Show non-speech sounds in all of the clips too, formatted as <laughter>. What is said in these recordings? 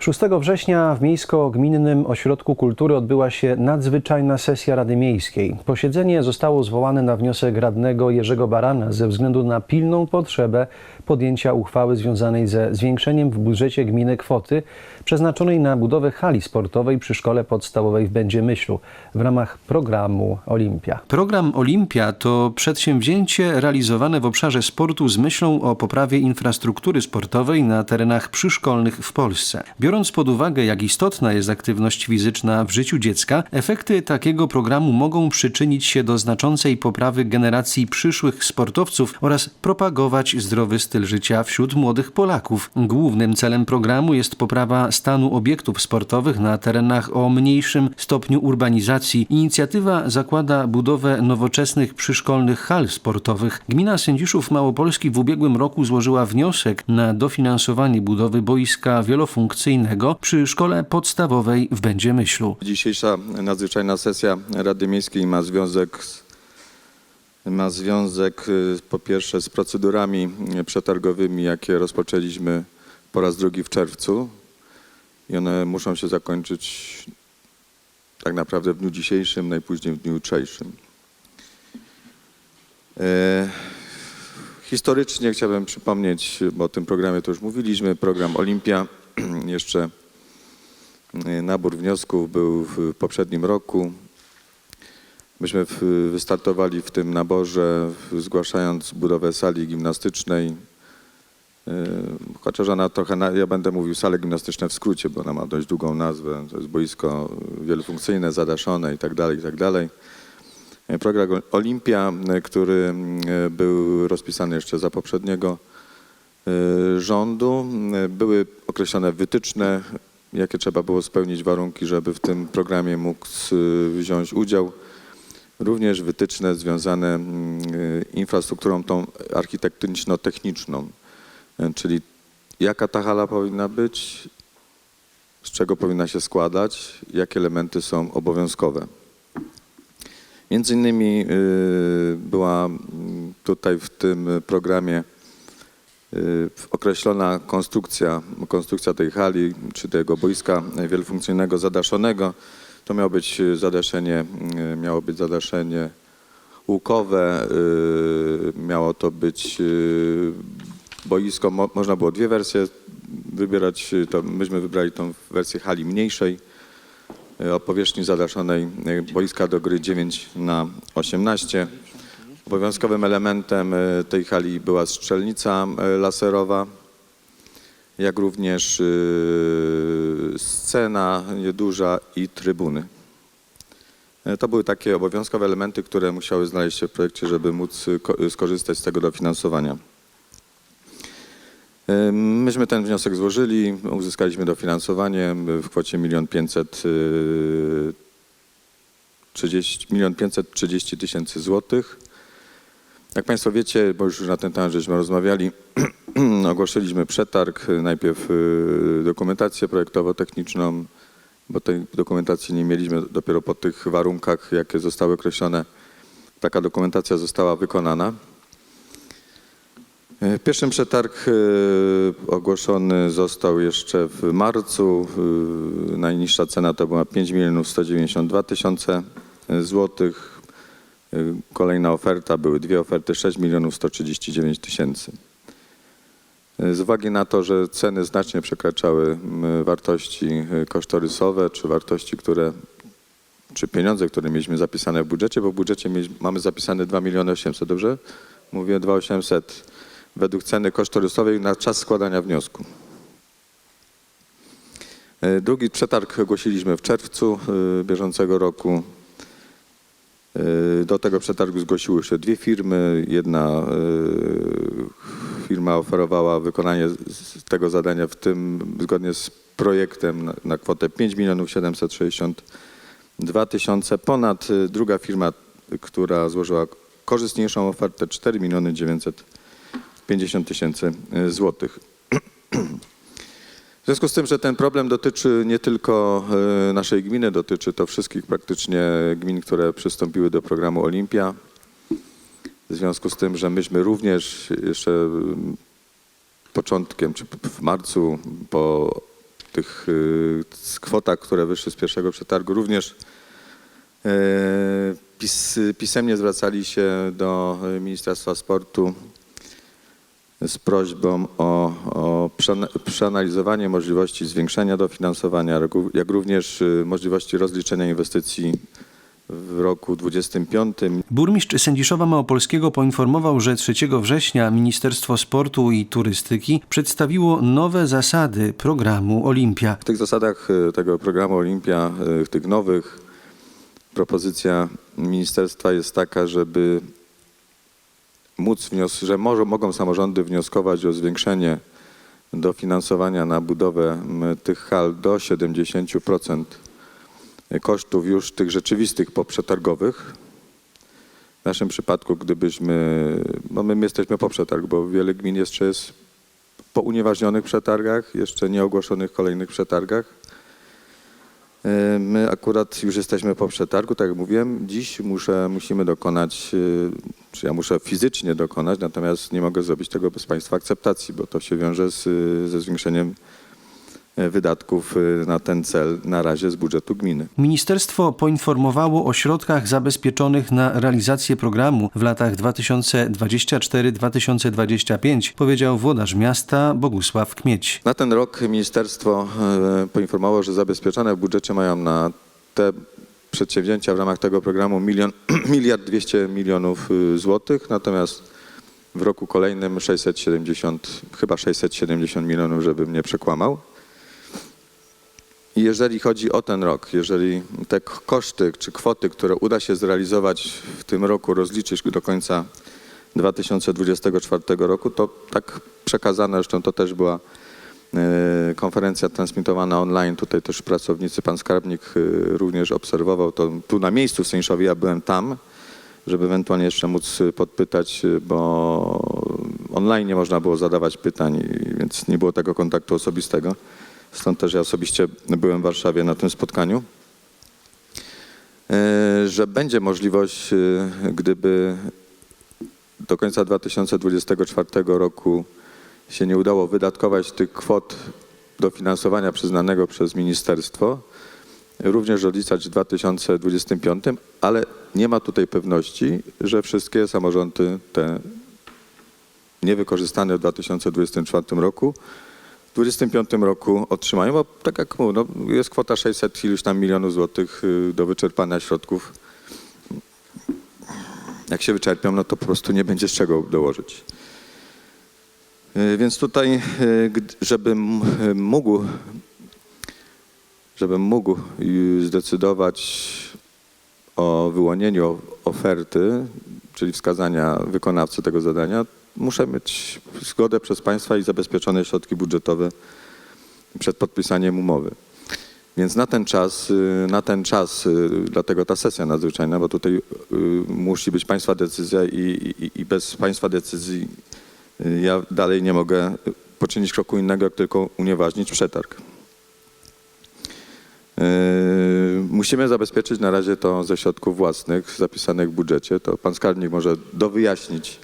6 września w Miejsko-Gminnym Ośrodku Kultury odbyła się nadzwyczajna sesja Rady Miejskiej. Posiedzenie zostało zwołane na wniosek radnego Jerzego Barana ze względu na pilną potrzebę podjęcia uchwały związanej ze zwiększeniem w budżecie gminy kwoty przeznaczonej na budowę hali sportowej przy szkole podstawowej w Będziemyślu w ramach programu Olimpia. Program Olimpia to przedsięwzięcie realizowane w obszarze sportu z myślą o poprawie infrastruktury sportowej na terenach przyszkolnych w Polsce. Biorąc pod uwagę, jak istotna jest aktywność fizyczna w życiu dziecka, efekty takiego programu mogą przyczynić się do znaczącej poprawy generacji przyszłych sportowców oraz propagować zdrowy styl życia wśród młodych Polaków. Głównym celem programu jest poprawa stanu obiektów sportowych na terenach o mniejszym stopniu urbanizacji. Inicjatywa zakłada budowę nowoczesnych przyszkolnych hal sportowych. Gmina Sędziszów Małopolski w ubiegłym roku złożyła wniosek na dofinansowanie budowy boiska wielofunkcyjnego przy szkole podstawowej w Będziemyślu. Dzisiejsza nadzwyczajna sesja Rady Miejskiej ma związek z, ma związek y, po pierwsze z procedurami przetargowymi, jakie rozpoczęliśmy po raz drugi w czerwcu i one muszą się zakończyć tak naprawdę w dniu dzisiejszym, najpóźniej w dniu jutrzejszym. E, Historycznie chciałbym przypomnieć, bo o tym programie to już mówiliśmy, program Olimpia, <clears throat> jeszcze y, nabór wniosków był w poprzednim roku. Myśmy wystartowali w tym naborze, zgłaszając budowę sali gimnastycznej. Y, Chociaż ona trochę, ja będę mówił salę gimnastyczną w skrócie, bo ona ma dość długą nazwę. To jest boisko wielofunkcyjne, zadaszone i tak dalej, i tak. Y, Program Olimpia, który był rozpisany jeszcze za poprzedniego rządu. Y, Były określone wytyczne, jakie trzeba było spełnić warunki, żeby w tym programie mógł y, wziąć udział. Również wytyczne związane y, infrastrukturą tą architektoniczno-techniczną, y, czyli jaka ta hala powinna być, z czego powinna się składać, jakie elementy są obowiązkowe. Między innymi y, była mm, tutaj w tym programie y, określona konstrukcja, konstrukcja tej hali czy tego boiska wielofunkcyjnego zadaszonego. To miało być zadaszenie, y, miało być zadaszenie łukowe, y, miało to być y, boisko, mo, można było dwie wersje wybierać, y, to myśmy wybrali tą wersję hali mniejszej y, o powierzchni zadaszonej y, boiska do gry 9 na 18. Obowiązkowym elementem y, tej hali była strzelnica y, laserowa, jak również y, scena nieduża i trybuny. To były takie obowiązkowe elementy, które musiały znaleźć się w projekcie, żeby móc ko- skorzystać z tego dofinansowania. Myśmy ten wniosek złożyli, uzyskaliśmy dofinansowanie w kwocie 1 500 30 1 530 tysięcy złotych. Jak Państwo wiecie, bo już na ten temat żeśmy rozmawiali, <clears throat> ogłosiliśmy przetarg, najpierw y, dokumentację projektowo-techniczną, bo tej dokumentacji nie mieliśmy dopiero po tych warunkach, jakie zostały określone. Taka dokumentacja została wykonana. Y, Pierwszy przetarg y, ogłoszony został jeszcze w marcu. Najniższa cena to była 5 milionów 192 tysiące złotych. Y, Kolejna oferta, były dwie oferty, 6 milionów 139 tysięcy. Y, Z uwagi na to, że ceny znacznie przekraczały mm, wartości y, kosztorysowe, czy wartości, które, czy pieniądze, które mieliśmy zapisane w budżecie, bo w budżecie mamy zapisane 2 miliony 800, dobrze? Mówię 2800 według ceny kosztorysowej na czas składania wniosku. Drugi przetarg ogłosiliśmy w czerwcu bieżącego roku. Y, Do tego przetargu zgłosiły się dwie firmy. Jedna y, firma oferowała wykonanie tego zadania w tym zgodnie z projektem na, kwotę 5 milionów 762 tysiące. Ponad y, druga firma, która złożyła korzystniejszą ofertę 4 miliony 950 tysięcy złotych. Związku z tym, że ten problem dotyczy nie tylko e, naszej gminy, dotyczy to wszystkich praktycznie gmin, które przystąpiły do programu Olimpia. W związku z tym, że myśmy również jeszcze mm, początkiem, czy w marcu po tych z kwotach, które wyszły z pierwszego przetargu. Również e, pis, pisemnie zwracali się do e, Ministerstwa Sportu z prośbą o, o przeana- przeanalizowanie możliwości zwiększenia dofinansowania, jak ró- jak również y, możliwości rozliczenia inwestycji w roku 2025. Burmistrz Sędziszowa Małopolskiego poinformował, że 3 września Ministerstwo Sportu i Turystyki przedstawiło nowe zasady programu Olimpia. W tych zasadach y, tego programu Olimpia, y, w tych nowych, propozycja ministerstwa jest taka, żeby móc wnios- że może, mogą samorządy wnioskować o zwiększenie dofinansowania na budowę tych hal do 70% kosztów już tych rzeczywistych poprzetargowych. W naszym przypadku, gdybyśmy, no my jesteśmy po przetarg, bo wiele gmin jeszcze jest po unieważnionych przetargach, jeszcze nie ogłoszonych kolejnych przetargach. E, My akurat już jesteśmy po przetargu, tak jak mówiłem. Dziś muszę, musimy dokonać, e, czy ja muszę fizycznie dokonać, natomiast nie mogę zrobić tego bez Państwa akceptacji, bo to się wiąże z, ze zwiększeniem e, wydatków e, na ten cel na razie z budżetu gminy. Ministerstwo poinformowało o środkach zabezpieczonych na realizację programu w latach 2024-2025, powiedział włodarz miasta Bogusław Kmieć. Na ten rok ministerstwo e, poinformowało, że zabezpieczone w budżecie mają na te przedsięwzięcia w ramach tego programu milion, <clears throat> miliard 200 milionów złotych, natomiast w roku kolejnym 670, chyba 670 milionów, żebym nie przekłamał. I jeżeli chodzi o ten rok, jeżeli te koszty czy kwoty, które uda się zrealizować w tym roku, rozliczyć do końca 2024 roku, to tak przekazane, zresztą to też była e, konferencja transmitowana online, tutaj też pracownicy, pan skarbnik e, również obserwował to tu na miejscu w Sędziszowie, ja byłem tam, żeby ewentualnie jeszcze móc podpytać, e, bo online nie można było zadawać pytań, więc nie było tego kontaktu osobistego. Stąd też ja osobiście byłem w Warszawie na tym spotkaniu. E, Że będzie możliwość, e, gdyby do końca 2024 roku się nie udało wydatkować tych kwot dofinansowania przyznanego przez ministerstwo, również odliczać w 2025, ale nie ma tutaj pewności, że wszystkie samorządy te niewykorzystane w 2024 roku 2025 roku otrzymają, bo tak jak mówię, no, jest kwota 600 iluś tam milionów złotych y, do wyczerpania środków. Jak się wyczerpią, no to po prostu nie będzie z czego dołożyć. Y, Więc tutaj, y, żebym mógł, żebym mógł zdecydować o wyłonieniu oferty, czyli wskazania wykonawcy tego zadania, muszę mieć zgodę przez państwa i zabezpieczone środki budżetowe przed podpisaniem umowy. Więc na ten czas, y, na ten czas, y, dlatego ta sesja nadzwyczajna, bo tutaj y, musi być państwa decyzja i, i, i bez państwa decyzji ja dalej nie mogę poczynić kroku innego, jak tylko unieważnić przetarg. Musimy zabezpieczyć na razie to ze środków własnych zapisanych w budżecie. To pan skarbnik może dowyjaśnić,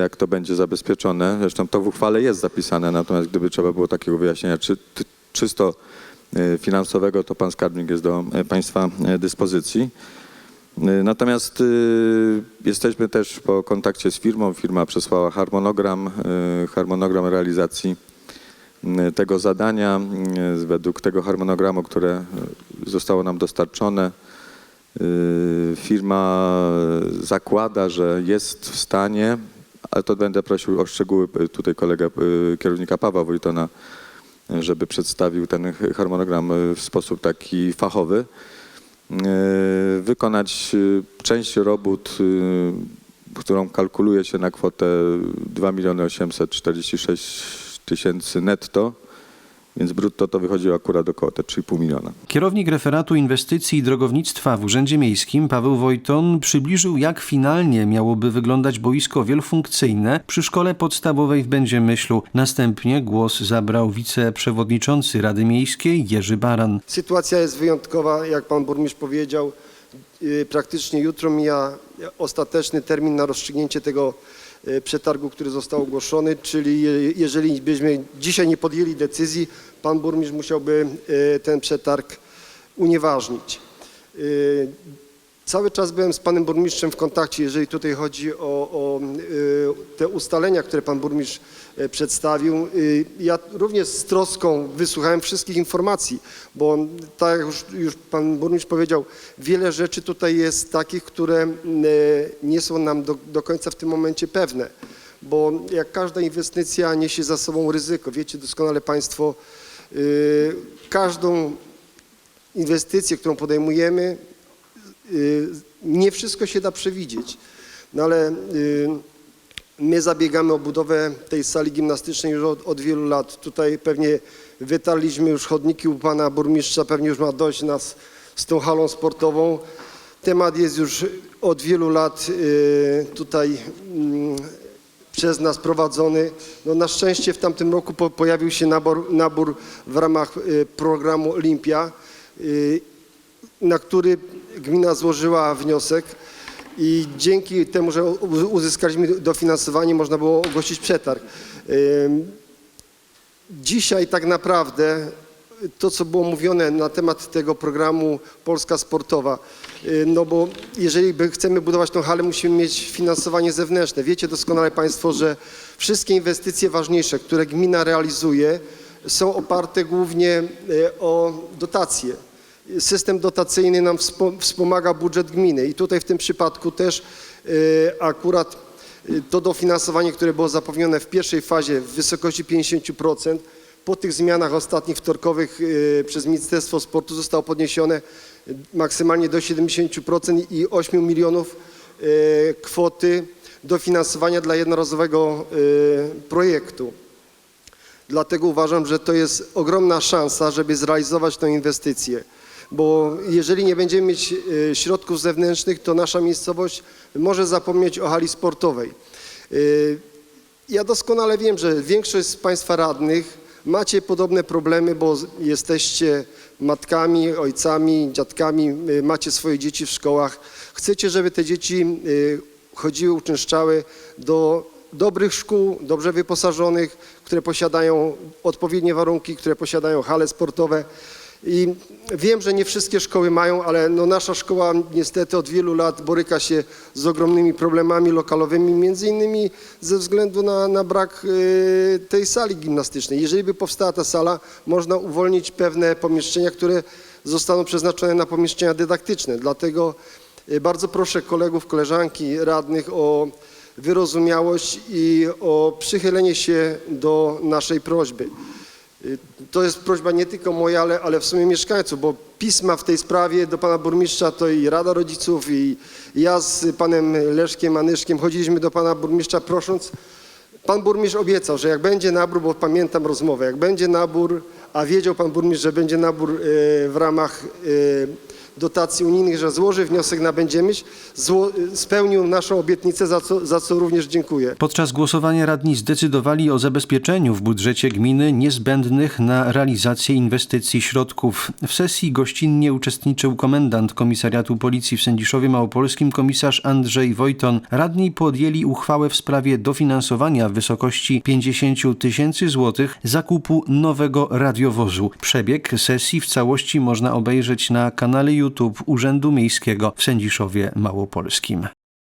jak to będzie zabezpieczone. Zresztą to w uchwale jest zapisane, natomiast gdyby trzeba było takiego wyjaśnienia czy, ty- czysto yy, finansowego, to pan skarbnik jest do yy, państwa dyspozycji. Natomiast jesteśmy też po kontakcie z firmą. Firma przesłała harmonogram, harmonogram realizacji y, tego zadania y, według tego harmonogramu, które y, zostało nam dostarczone. y, Firma zakłada, że jest w stanie, ale to będę prosił o szczegóły y, tutaj kolegę y, kierownika Pawła Wojtona, y, żeby przedstawił ten harmonogram w sposób taki fachowy. Wykonać część robót, którą kalkuluje się na kwotę 2 miliony 846 tysięcy netto, więc brutto to wychodziło akurat około te 3,5 miliona. Kierownik referatu inwestycji i drogownictwa w Urzędzie Miejskim Paweł Wojton przybliżył, jak finalnie miałoby wyglądać boisko wielofunkcyjne przy szkole podstawowej w Będziemyślu. Następnie głos zabrał wiceprzewodniczący Rady Miejskiej Jerzy Baran. Sytuacja jest wyjątkowa, jak pan burmistrz powiedział. Yy, Praktycznie jutro mija ostateczny termin na rozstrzygnięcie tego przetargu, który został ogłoszony, czyli je- jeżeli byśmy dzisiaj nie podjęli decyzji, pan burmistrz musiałby e, ten przetarg unieważnić. Cały czas byłem z panem burmistrzem w kontakcie, jeżeli tutaj chodzi o, o e, te ustalenia, które pan burmistrz e, przedstawił. E, Ja również z troską wysłuchałem wszystkich informacji, bo tak jak już, już pan burmistrz powiedział, wiele rzeczy tutaj jest takich, które e, nie są nam do, do końca w tym momencie pewne, bo jak każda inwestycja niesie za sobą ryzyko. Wiecie doskonale państwo, e, każdą inwestycję, którą podejmujemy, y, nie wszystko się da przewidzieć, no ale y, my zabiegamy o budowę tej sali gimnastycznej już od, od wielu lat. Tutaj pewnie wytarliśmy już chodniki u pana burmistrza, pewnie już ma dość nas z tą halą sportową. Temat jest już od wielu lat y, tutaj mm, przez nas prowadzony. No na szczęście w tamtym roku po, pojawił się nabor, nabór w ramach y, programu Olimpia. Na który gmina złożyła wniosek i dzięki temu, że uzyskaliśmy dofinansowanie, można było ogłosić przetarg. Dzisiaj tak naprawdę to, co było mówione na temat tego programu Polska Sportowa, y, no bo jeżeli chcemy budować tą halę, musimy mieć finansowanie zewnętrzne. Wiecie doskonale Państwo, że wszystkie inwestycje ważniejsze, które gmina realizuje, są oparte głównie y, o dotacje. System dotacyjny nam wspo- wspomaga budżet gminy i tutaj w tym przypadku też y, akurat y, to dofinansowanie, które było zapewnione w pierwszej fazie w wysokości 50%, po tych zmianach ostatnich wtorkowych y, przez Ministerstwo Sportu zostało podniesione maksymalnie do 70% i 8 milionów kwoty dofinansowania dla jednorazowego projektu. Dlatego uważam, że to jest ogromna szansa, żeby zrealizować tę inwestycję. Bo jeżeli nie będziemy mieć e, środków zewnętrznych, to nasza miejscowość może zapomnieć o hali sportowej. E, Ja doskonale wiem, że większość z Państwa radnych macie podobne problemy, bo jesteście matkami, ojcami, dziadkami, e, macie swoje dzieci w szkołach. Chcecie, żeby te dzieci chodziły, uczęszczały do dobrych szkół, dobrze wyposażonych, które posiadają odpowiednie warunki, które posiadają hale sportowe. I wiem, że nie wszystkie szkoły mają, ale no nasza szkoła niestety od wielu lat boryka się z ogromnymi problemami lokalowymi, między innymi ze względu na, na brak y, tej sali gimnastycznej. Jeżeli by powstała ta sala, można uwolnić pewne pomieszczenia, które zostaną przeznaczone na pomieszczenia dydaktyczne. Dlatego y, bardzo proszę kolegów, koleżanki, radnych o wyrozumiałość i o przychylenie się do naszej prośby. Y, To jest prośba nie tylko moja, ale, ale w sumie mieszkańców, bo pisma w tej sprawie do pana burmistrza to i Rada Rodziców i ja z panem Leszkiem Anyszkiem chodziliśmy do pana burmistrza prosząc, pan burmistrz obiecał, że jak będzie nabór, bo pamiętam rozmowę, jak będzie nabór, a wiedział pan burmistrz, że będzie nabór y, w ramach y, dotacji unijnych, że złoży wniosek na Będziemyśl, zło, spełnił naszą obietnicę, za co, za co również dziękuję. Podczas głosowania radni zdecydowali o zabezpieczeniu w budżecie gminy niezbędnych na realizację inwestycji środków. W sesji gościnnie uczestniczył komendant Komisariatu Policji w Sędziszowie Małopolskim komisarz Andrzej Wojton. Radni podjęli uchwałę w sprawie dofinansowania w wysokości 50 tysięcy złotych zakupu nowego radiowozu. Przebieg sesji w całości można obejrzeć na kanale YouTube Urzędu Miejskiego w Sędziszowie Małopolskim.